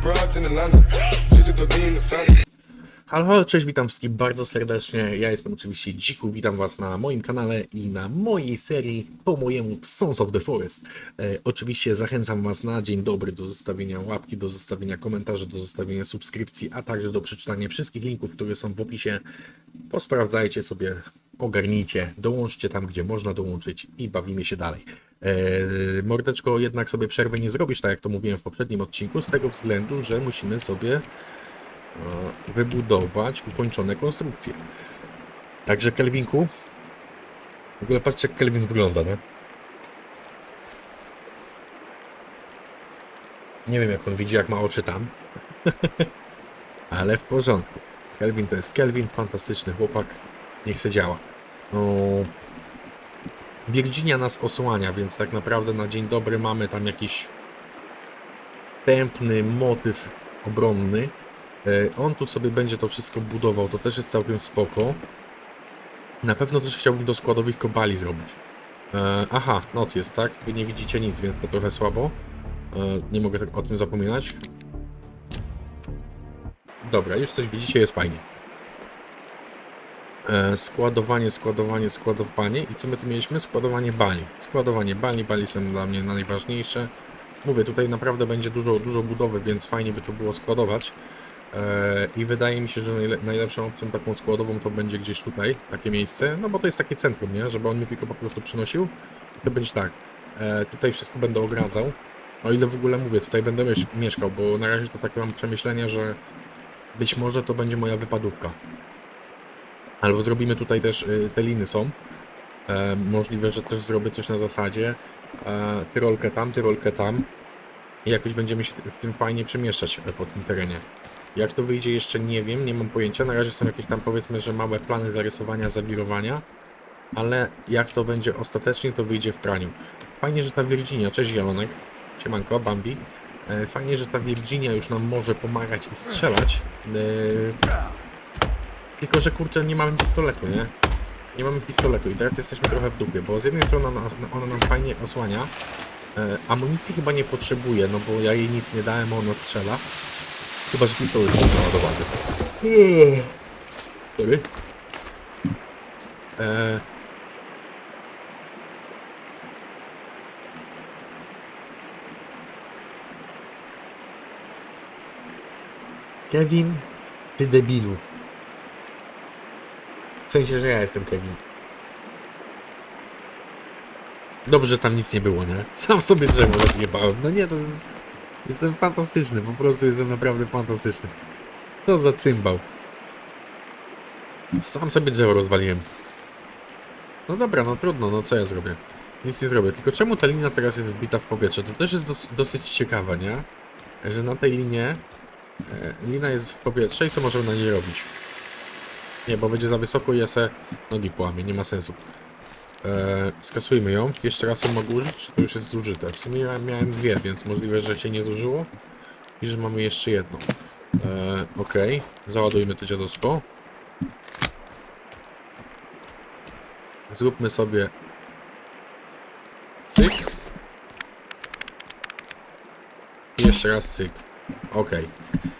broads in Atlanta. Just throw me in the family. Halo, halo, cześć, witam wszystkich bardzo serdecznie. Ja jestem oczywiście Dziku, witam Was na moim kanale i na mojej serii po mojemu Sons of the Forest. E, oczywiście zachęcam Was na dzień dobry do zostawienia łapki, do zostawienia komentarzy, do zostawienia subskrypcji, a także do przeczytania wszystkich linków, które są w opisie. Posprawdzajcie sobie, ogarnijcie, dołączcie tam, gdzie można dołączyć i bawimy się dalej. E, mordeczko, jednak sobie przerwy nie zrobisz, tak jak to mówiłem w poprzednim odcinku, z tego względu, że musimy sobie wybudować ukończone konstrukcje. Także Kelvinku, w ogóle patrzcie jak Kelvin wygląda, nie? Nie wiem jak on widzi, jak ma oczy tam. Ale w porządku. Kelvin to jest Kelvin, fantastyczny chłopak. Niech se działa. No, nas osłania, więc tak naprawdę na dzień dobry mamy tam jakiś wstępny motyw obronny. E, On tu sobie będzie to wszystko budował, to też jest całkiem spoko. Na pewno też chciałbym to składowisko bali zrobić. E, aha, noc jest, tak? Wy nie widzicie nic, więc to trochę słabo. E, nie mogę tak o tym zapominać. Dobra, już coś widzicie, jest fajnie. E, składowanie, składowanie, składowanie. I co my tu mieliśmy? Składowanie bali. Składowanie bali, bali są dla mnie najważniejsze. Mówię, tutaj naprawdę będzie dużo, dużo budowy, więc fajnie by to było składować. E, I wydaje mi się, że najle najlepszą opcją taką składową to będzie gdzieś tutaj, takie miejsce, no bo to jest takie centrum, nie? Żeby on mi tylko po prostu przynosił. To będzie tak, e, tutaj wszystko będę ogradzał. O ile w ogóle mówię, tutaj będę miesz mieszkał, bo na razie to takie mam przemyślenia, że być może to będzie moja wypadówka. Albo zrobimy tutaj też, y, te liny są. E, możliwe, że też zrobię coś na zasadzie tyrolkę tam, tyrolkę tam. I jakoś będziemy się w tym fajnie przemieszczać po tym terenie. Jak to wyjdzie jeszcze nie wiem, nie mam pojęcia. Na razie są jakieś tam powiedzmy, że małe plany zarysowania, zawirowania. Ale jak to będzie ostatecznie, to wyjdzie w praniu. Fajnie, że ta Virginia, cześć Zielonek, siemanko, Bambi. E, Fajnie, że ta Virginia już nam może pomagać i strzelać. E, Tylko, że kurczę, nie mamy pistoletu, nie? Nie mamy pistoletu i teraz jesteśmy trochę w dupie, bo z jednej strony ona, ona nam fajnie osłania. E, amunicji chyba nie potrzebuje, no bo ja jej nic nie dałem, a ona strzela. Chyba, że pistolet jest naładowany. Sorry. E, Kevin, ty debilu. W sensie, że ja jestem Kevin. Dobrze, że tam nic nie było, nie? Sam sobie drzewo rozjebałem. No nie, to jest... Jestem fantastyczny, po prostu jestem naprawdę fantastyczny. Co za cymbał. Sam sobie drzewo rozwaliłem. No dobra, no trudno, no co ja zrobię? Nic nie zrobię. Tylko czemu ta linia teraz jest wbita w powietrze? To też jest dos dosyć ciekawe, nie? Że na tej linie e, lina jest w powietrze i co możemy na niej robić? Nie, bo będzie za wysoko i ja se nogi połamię, nie ma sensu. Eee, skasujmy ją. Jeszcze raz ją mogę użyć, czy to już jest zużyte? W sumie miałem dwie, więc możliwe, że się nie zużyło. I że mamy jeszcze jedną. Eee, Okej, załadujmy to dziadostwo. Zróbmy sobie cyk. Jeszcze raz cyk. Okej. Mm,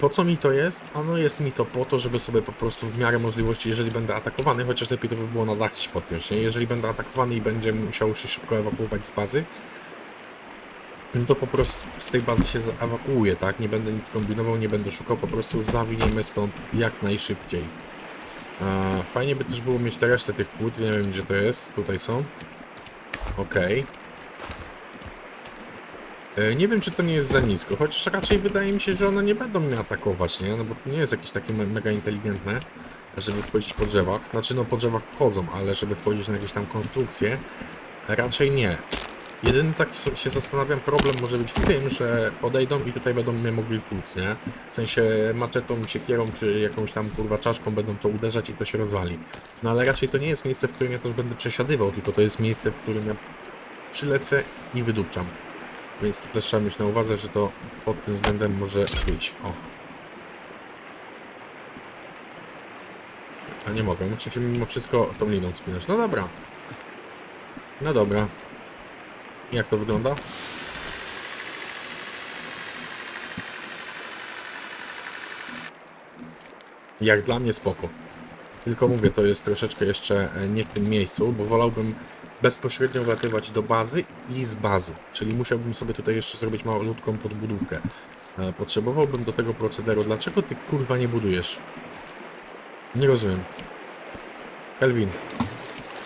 Po co mi to jest? Ano jest mi to po to, żeby sobie po prostu w miarę możliwości, jeżeli będę atakowany, chociaż lepiej to by było na gdzieś podpiąć, nie? Jeżeli będę atakowany i będzie musiał się szybko ewakuować z bazy, no to po prostu z- tej bazy się ewakuuję, tak? Nie będę nic kombinował, nie będę szukał, po prostu zawiniemy stąd jak najszybciej. A, fajnie by też było mieć te resztę tych płyt, nie wiem gdzie to jest, tutaj są. Okej. E, Nie wiem, czy to nie jest za nisko, chociaż raczej wydaje mi się, że one nie będą mnie atakować, nie? No bo to nie jest jakieś takie me mega inteligentne, żeby wchodzić po drzewach. Znaczy, no po drzewach wchodzą, ale żeby wchodzić na jakieś tam konstrukcje, raczej nie. Jedyny tak się zastanawiam, problem może być w tym, że podejdą i tutaj będą mnie mogli tłuc, nie? W sensie maczetą, siekierą, czy jakąś tam kurwa czaszką będą to uderzać i to się rozwali. No ale raczej to nie jest miejsce, w którym ja też będę przesiadywał, tylko to jest miejsce, w którym ja przylecę i wydupczam. Więc to też trzeba mieć na uwadze, że to pod tym względem może być. O. A nie mogę, muszę się mimo wszystko tą liną wspinać. No dobra. No dobra. Jak to wygląda? Jak dla mnie spoko. Tylko mówię, to jest troszeczkę jeszcze e, nie w tym miejscu, bo wolałbym bezpośrednio wlatywać do bazy i z bazy. Czyli musiałbym sobie tutaj jeszcze zrobić malutką podbudówkę. E, Potrzebowałbym do tego procederu. Dlaczego ty kurwa nie budujesz? Nie rozumiem. Kelvin.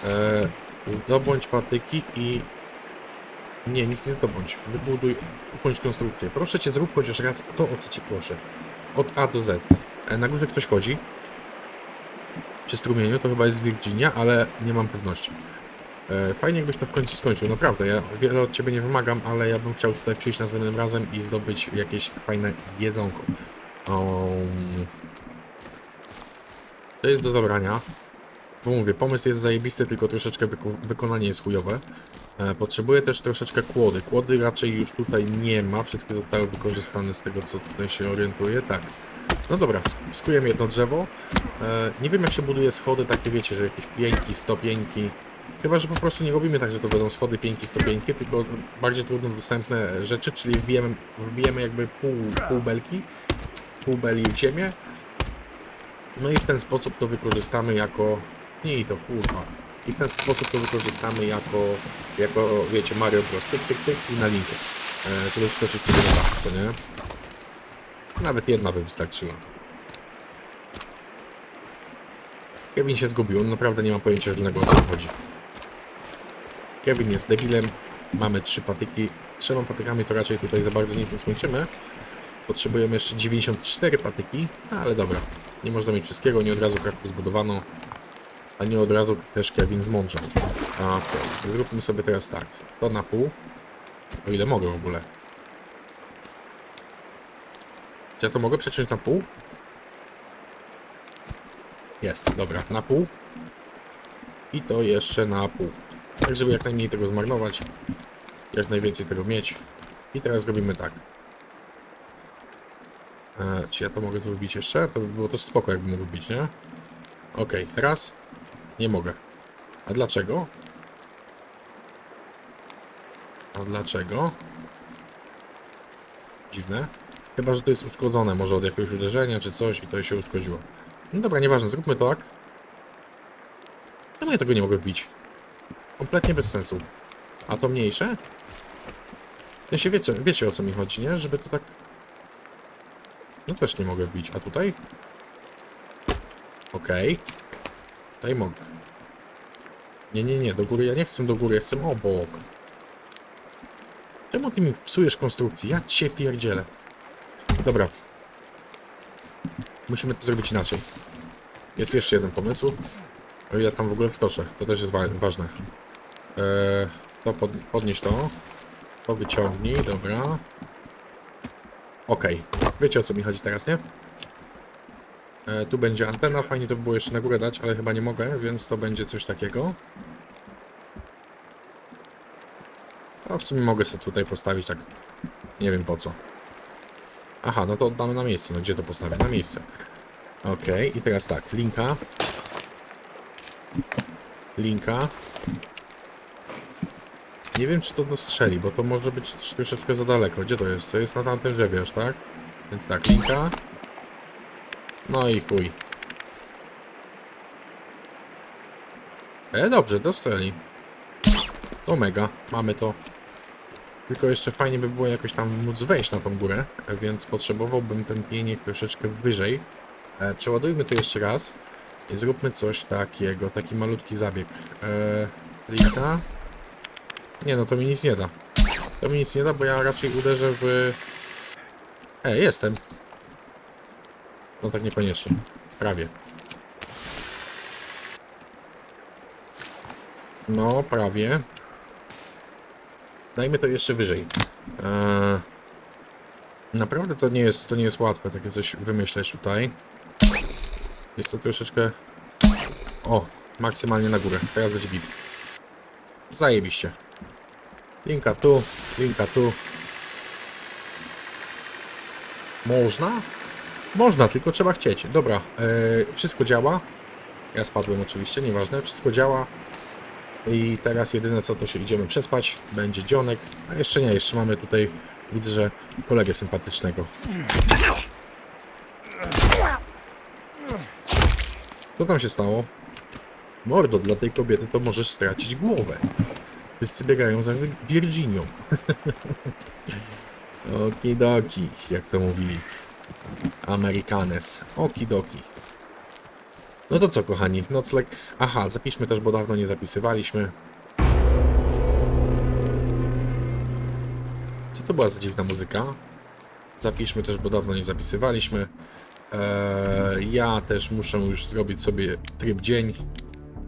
E, zdobądź patyki i... Nie, nic nie zdobądź. Wybuduj, ukończ konstrukcję. Proszę cię, zrób chociaż raz to, o co cię proszę. Od A do Z. E, na górze ktoś chodzi. Przy strumieniu to chyba jest Virginia, ale nie mam pewności. E, Fajnie jakbyś to w końcu skończył, naprawdę. Ja wiele od ciebie nie wymagam, ale ja bym chciał tutaj przyjść następnym razem i zdobyć jakieś fajne jedzonko. Um, to jest do zabrania. Bo mówię, pomysł jest zajebisty, tylko troszeczkę wyko wykonanie jest chujowe. E, potrzebuję też troszeczkę kłody. Kłody raczej już tutaj nie ma, wszystkie zostały wykorzystane z tego, co tutaj się orientuję. Tak. No dobra, sk- skujemy jedno drzewo. E, nie wiem, jak się buduje schody, takie wiecie, że jakieś pięki, stopieńki. Chyba, że po prostu nie robimy tak, że to będą schody, pięki, stopieńki, tylko bardziej trudno dostępne rzeczy, czyli wbijemy, wbijemy jakby pół, pół belki, pół beli w ziemię. No i w ten sposób to wykorzystamy jako... Nie to kurwa. I w ten sposób to wykorzystamy jako, jako wiecie, Mario Bros. Tyk, tyk, tyk i na linkę. E, żeby wskoczyć sobie na dach, co nie? Nawet jedna by wystarczyła. Kevin się zgubił, on naprawdę nie ma pojęcia żadnego o co chodzi. Kevin jest debilem, mamy trzy patyki. Trzema patykami to raczej tutaj za bardzo nic nie skończymy. Potrzebujemy jeszcze 94 patyki, no ale dobra. Nie można mieć wszystkiego, nie od razu kartę zbudowano, a nie od razu też Kevin zmądrzał. Okej, zróbmy sobie teraz tak. To na pół. O ile mogę w ogóle. Czy ja to mogę przeciąć na pół? Jest, dobra, na pół. I to jeszcze na pół. Tak, żeby jak najmniej tego zmarnować. Jak najwięcej tego mieć. I teraz robimy tak. E, czy ja to mogę tu wbić jeszcze? To by było to spoko, jakbym mógł wbić, nie? Okej, raz. Nie mogę. A dlaczego? A dlaczego? Dziwne. Chyba, że to jest uszkodzone, może od jakiegoś uderzenia czy coś i to się uszkodziło. No dobra, nieważne, zróbmy to tak. Czemu ja tego nie mogę wbić? Kompletnie bez sensu. A to mniejsze? W sensie wiecie, wiecie o co mi chodzi, nie? Żeby to tak... No też nie mogę wbić. A tutaj? Okej. Tutaj mogę. Nie, nie, nie, do góry. Ja nie chcę do góry, ja chcę obok. Czemu ty mi psujesz konstrukcję? Ja cię pierdzielę. Dobra. Musimy to zrobić inaczej. Jest jeszcze jeden pomysł. O ile tam w ogóle wskoczę, to też jest wa ważne. Eee, to pod podnieś to. To wyciągnij, dobra. Okej, wiecie o co mi chodzi teraz, nie? E, tu będzie antena, fajnie to by było jeszcze na górę dać, ale chyba nie mogę, więc to będzie coś takiego. A w sumie mogę sobie tutaj postawić tak, nie wiem po co. Aha, no to oddamy na miejsce, no gdzie to postawię? Na miejsce. Okej, i teraz tak, linka. Linka. Nie wiem, czy to dostrzeli, bo to może być troszeczkę za daleko. Gdzie to jest? To jest na tamtym drzewie aż, tak? Więc tak, linka. No i chuj. E, dobrze, dostali. To mega, mamy to. Tylko jeszcze fajnie by było jakoś tam móc wejść na tą górę, więc potrzebowałbym ten pieniek troszeczkę wyżej. E, przeładujmy to jeszcze raz i zróbmy coś takiego, taki malutki zabieg. E, linka. Nie no, to mi nic nie da. To mi nic nie da, bo ja raczej uderzę w... E, jestem. No tak niekoniecznie. Prawie. No, prawie. Dajmy to jeszcze wyżej. Eee, naprawdę to nie jest to nie jest łatwe takie coś wymyśleć tutaj. Jest to troszeczkę... O, maksymalnie na górę. Teraz będzie git. Zajebiście. Linka tu, linka tu. Można? Można, tylko trzeba chcieć. Dobra, e, wszystko działa. Ja spadłem oczywiście, nieważne. Wszystko działa. I teraz jedyne co to się idziemy przespać. Będzie dzionek. A jeszcze nie, jeszcze mamy tutaj, widzę, że kolegę sympatycznego. Co tam się stało? Mordo, dla tej kobiety to możesz stracić głowę. Wszyscy biegają za Virginią. Okidoki, jak to mówili. Americanes. Okidoki. No to co, kochani? Nocleg. Aha, zapiszmy też, bo dawno nie zapisywaliśmy. Co to była za dziwna muzyka? Zapiszmy też, bo dawno nie zapisywaliśmy. Eee, ja też muszę już zrobić sobie tryb dzień,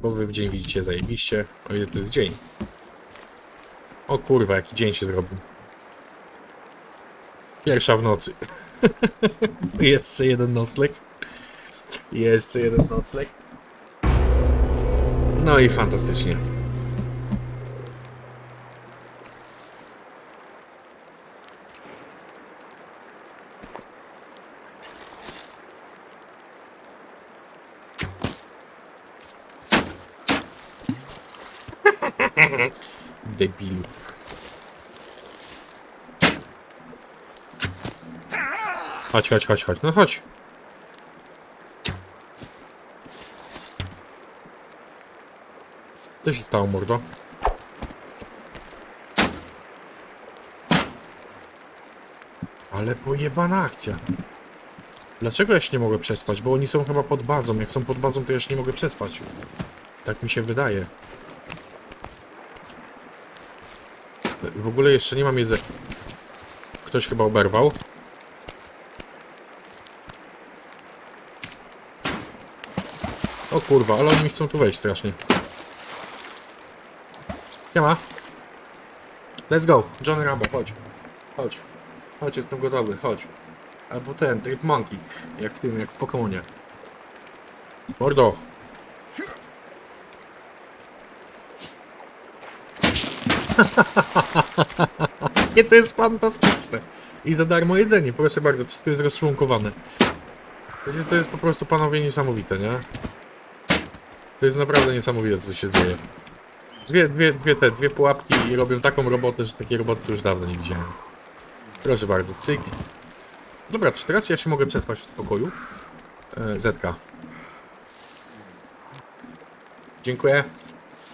bo wy w dzień widzicie zajebiście, o ile to jest dzień. O kurwa, jaki dzień się zrobił. Pierwsza w nocy. Jeszcze jeden nocleg. Jeszcze jeden nocleg. No i fantastycznie. Debilu. Chodź, chodź, chodź, chodź. No chodź. Co się stało, mordo? Ale pojebana akcja. Dlaczego ja się nie mogę przespać? Bo oni są chyba pod bazą. Jak są pod bazą, to ja się nie mogę przespać. Tak mi się wydaje. W ogóle jeszcze nie mam jedzenia. Ktoś chyba oberwał. Kurwa, ale oni chcą tu wejść strasznie. Siema. Let's go. John Rambo, chodź. Chodź. Chodź, jestem gotowy, chodź. Albo ten, Trip Monkey. Jak w tym, jak w Pokemonie. Mordo. Nie, to jest fantastyczne. I za darmo jedzenie, proszę bardzo, wszystko jest rozczłonkowane. To jest po prostu panowie niesamowite, nie? To jest naprawdę niesamowite, co się dzieje. Dwie, dwie, dwie te, dwie pułapki i robią taką robotę, że takie roboty już dawno nie widziałem. Proszę bardzo, cyk. Dobra, czy teraz ja się mogę przespać w spokoju? E, Zetka. Dziękuję.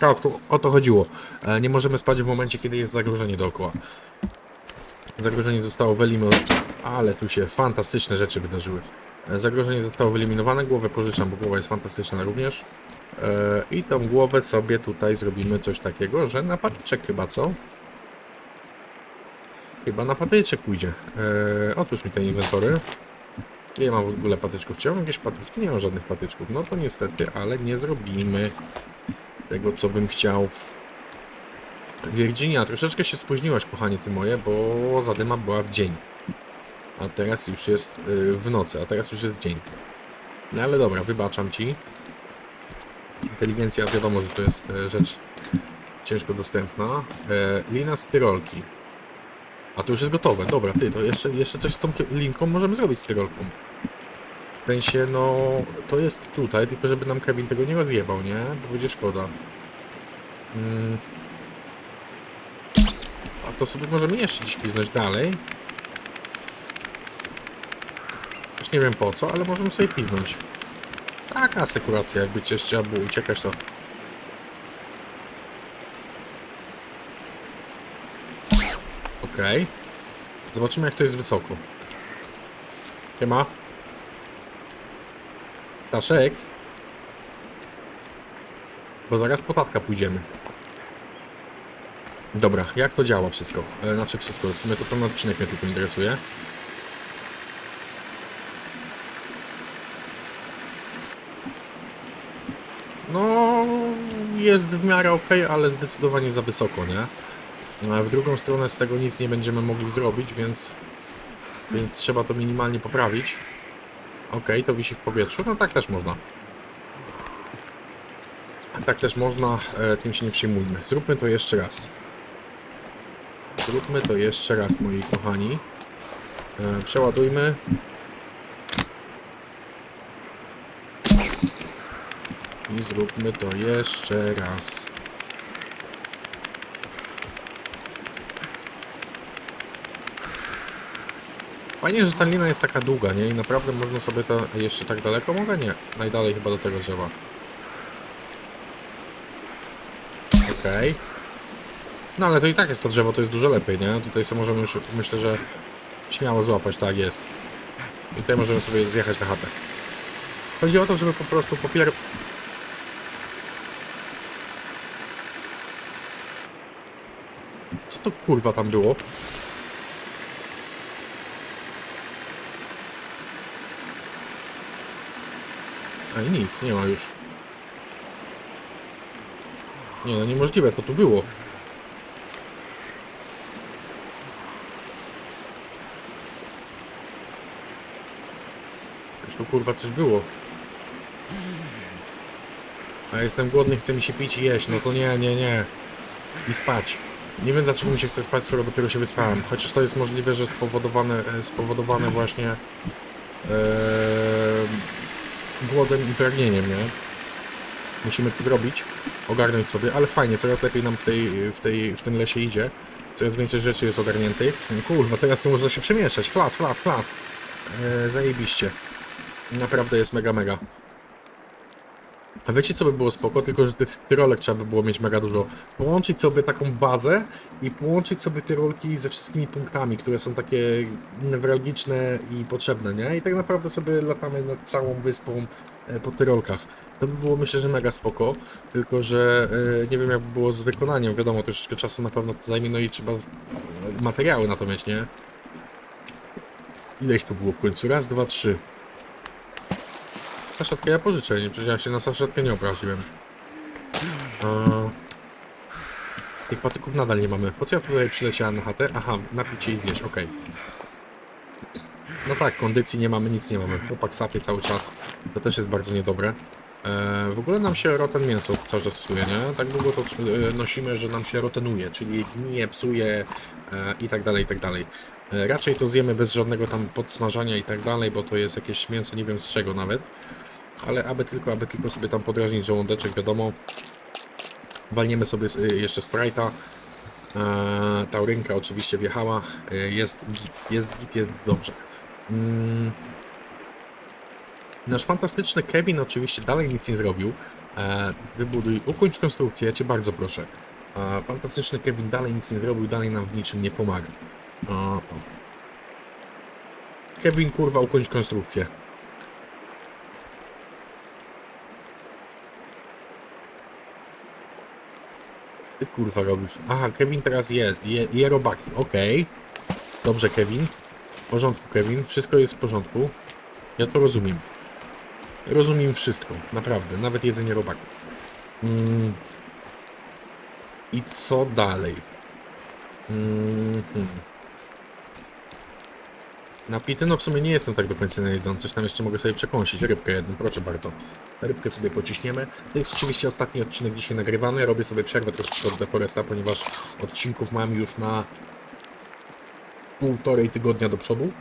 Tak, to, o to chodziło. E, nie możemy spać w momencie, kiedy jest zagrożenie dookoła. Zagrożenie zostało wyeliminowane, ale tu się fantastyczne rzeczy wydarzyły. E, Zagrożenie zostało wyeliminowane, głowę pożyczam, bo głowa jest fantastyczna również. E, I tą głowę sobie tutaj zrobimy coś takiego, że na patyczek chyba, co? Chyba na patyczek pójdzie. E, otwórz mi te inwentory. Nie mam w ogóle patyczków. Mam jakieś patyczki? Nie mam żadnych patyczków. No to niestety, ale nie zrobimy tego, co bym chciał. Virginia, troszeczkę się spóźniłaś, kochanie ty moje, bo zadyma była w dzień. A teraz już jest y, w nocy, a teraz już jest dzień. No ale dobra, wybaczam ci. Inteligencja, wiadomo, że to jest e, rzecz ciężko dostępna. E, lina z tyrolki. A to już jest gotowe. Dobra, ty, to jeszcze, jeszcze coś z tą linką możemy zrobić z tyrolką. W sensie, no, to jest tutaj, tylko żeby nam Kevin tego nie rozjebał, nie? Bo będzie szkoda. Mm. A to sobie możemy jeszcze gdzieś piznąć dalej. Też nie wiem po co, ale możemy sobie piznąć. Taka asekuracja, jakby cię trzeba było uciekać, to... Okej. Zobaczymy, jak to jest wysoko. Siema. Staszek. Bo zaraz po tatka pójdziemy. Dobra, jak to działa wszystko? E, znaczy wszystko, w sumie to ten odcinek mnie tylko interesuje. No, jest w miarę ok, ale zdecydowanie za wysoko, nie? W drugą stronę z tego nic nie będziemy mogli zrobić, więc, więc trzeba to minimalnie poprawić. Ok, to wisi w powietrzu, no tak też można. Tak też można, e, tym się nie przejmujmy. Zróbmy to jeszcze raz. Zróbmy to jeszcze raz, moi kochani. E, przeładujmy. I zróbmy to jeszcze raz. Fajnie, że ta lina jest taka długa, nie? I naprawdę można sobie to jeszcze tak daleko mogę? Nie. Najdalej chyba do tego drzewa. Okej. No ale to i tak jest to drzewo, to jest dużo lepiej, nie? Tutaj sobie możemy już, myślę, że śmiało złapać, tak jest. I tutaj możemy sobie zjechać na chatę. Chodzi o to, żeby po prostu. Co to kurwa tam było? Nic, nie ma już. Nie no, niemożliwe, to tu było. Tu kurwa coś było. A jestem głodny, chce mi się pić i jeść, no to nie, nie, nie. I spać. Nie wiem dlaczego mi się chce spać, skoro dopiero się wyspałem. Chociaż to jest możliwe, że spowodowane, e, spowodowane właśnie e, głodem i pragnieniem, nie? Musimy to zrobić, ogarnąć sobie, ale fajnie, coraz lepiej nam w, tej, w, tej, w tym lesie idzie. Coraz więcej rzeczy jest ogarniętych. Kurwa, teraz to można się przemieszać. Klas, klas, klas. E, zajebiście. Naprawdę jest mega, mega. A wiecie co by było spoko? Tylko, że tych tyrolek trzeba by było mieć mega dużo. Połączyć sobie taką bazę i połączyć sobie tyrolki ze wszystkimi punktami, które są takie newralgiczne i potrzebne, nie? I tak naprawdę sobie latamy nad całą wyspą e, po tyrolkach. To by było myślę, że mega spoko, tylko że e, nie wiem jak by było z wykonaniem, wiadomo, troszeczkę czasu na pewno to zajmie, no i trzeba z- materiały na to mieć, nie? Ile ich tu było w końcu? Raz, dwa, trzy. Saszatkę ja pożyczę, nie? Przecież ja się na saszatkę nie obraziłem. Eee, tych patyków nadal nie mamy. Po co ja tutaj przyleciałem na chatę? Aha, napić się i zjeść, okej. No tak, kondycji nie mamy, nic nie mamy. Chłopak sapie cały czas. To też jest bardzo niedobre. Eee, w ogóle nam się roten mięso cały czas psuje, nie? Tak długo to e, nosimy, że nam się rotenuje, czyli gnije, psuje e, i tak dalej, i tak dalej. E, raczej to zjemy bez żadnego tam podsmażania i tak dalej, bo to jest jakieś mięso, nie wiem z czego nawet. Ale aby tylko, aby tylko sobie tam podrażnić żołądeczek, wiadomo. Walniemy sobie y, jeszcze Sprite'a. Eee, taurynka oczywiście wjechała. E, Jest git, jest git, jest dobrze. Mm. Nasz fantastyczny Kevin oczywiście dalej nic nie zrobił. E, wybuduj, ukończ konstrukcję, ja cię bardzo proszę. E, fantastyczny Kevin dalej nic nie zrobił, dalej nam w niczym nie pomaga. E, o. Kevin, kurwa, ukończ konstrukcję. Ty kurwa robisz. Aha, Kevin teraz je, je, je robaki. Okej. Dobrze, Kevin. W porządku, Kevin. Wszystko jest w porządku. Ja to rozumiem. Rozumiem wszystko. Naprawdę. Nawet jedzenie robaków. Mm. I co dalej? Mm -hmm. Napity? No w sumie nie jestem tak do końca najedzący. Tam jeszcze mogę sobie przekąsić. Rybkę jedną, proszę bardzo. Rybkę sobie pociśniemy. To jest oczywiście ostatni odcinek dzisiaj nagrywany. Robię sobie przerwę troszeczkę od The Foresta, ponieważ odcinków mam już na półtorej tygodnia do przodu.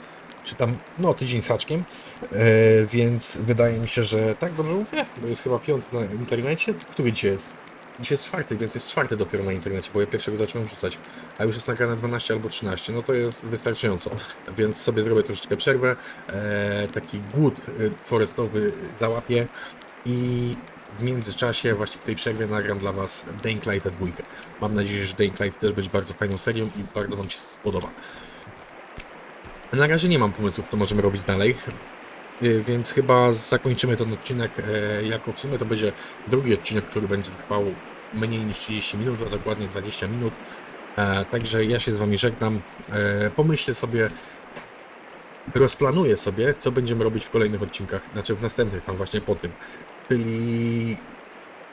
Czy tam, no tydzień z haczkiem. E, więc wydaje mi się, że tak dobrze mówię. Bo jest chyba piąty na internecie. Który dzisiaj jest? Dzisiaj jest czwarty, więc jest czwarty dopiero na internecie, bo ja pierwszego zacząłem rzucać, a już jest nagrane 12 albo 13, no to jest wystarczająco, więc sobie zrobię troszeczkę przerwę, e, taki głód e, forestowy załapię i w międzyczasie, właśnie w tej przerwie nagram dla Was Dying Light 2. Mam nadzieję, że Dying Light też będzie bardzo fajną serią i bardzo Wam się spodoba. Na razie nie mam pomysłów, co możemy robić dalej. Y, Więc chyba zakończymy ten odcinek e, jako w sumie to będzie drugi odcinek, który będzie trwał mniej niż 30 minut, a dokładnie 20 minut. E, Także ja się z Wami żegnam. E, Pomyślę sobie, rozplanuję sobie, co będziemy robić w kolejnych odcinkach, znaczy w następnych tam właśnie po tym. Czyli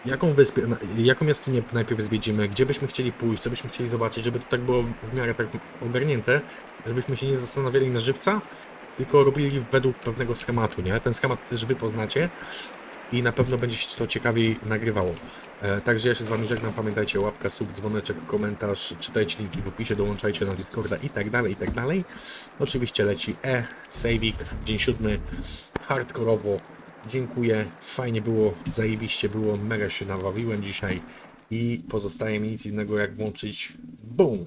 jaką wyspę, jaką jaskinię najpierw zwiedzimy, gdzie byśmy chcieli pójść, co byśmy chcieli zobaczyć, żeby to tak było w miarę tak ogarnięte, żebyśmy się nie zastanawiali na żywca, tylko robili według pewnego schematu, nie? Ten schemat też wy poznacie i na pewno będzie się to ciekawiej nagrywało. E, także ja się z wami żegnam, pamiętajcie łapka, sub, dzwoneczek, komentarz, czytajcie linki w opisie, dołączajcie na Discorda i tak dalej, i tak dalej. Oczywiście leci E, Savik, dzień siódmy, hardkorowo. Dziękuję, fajnie było, zajebiście było, mega się nabawiłem dzisiaj. I pozostaje mi nic innego jak włączyć BOOM!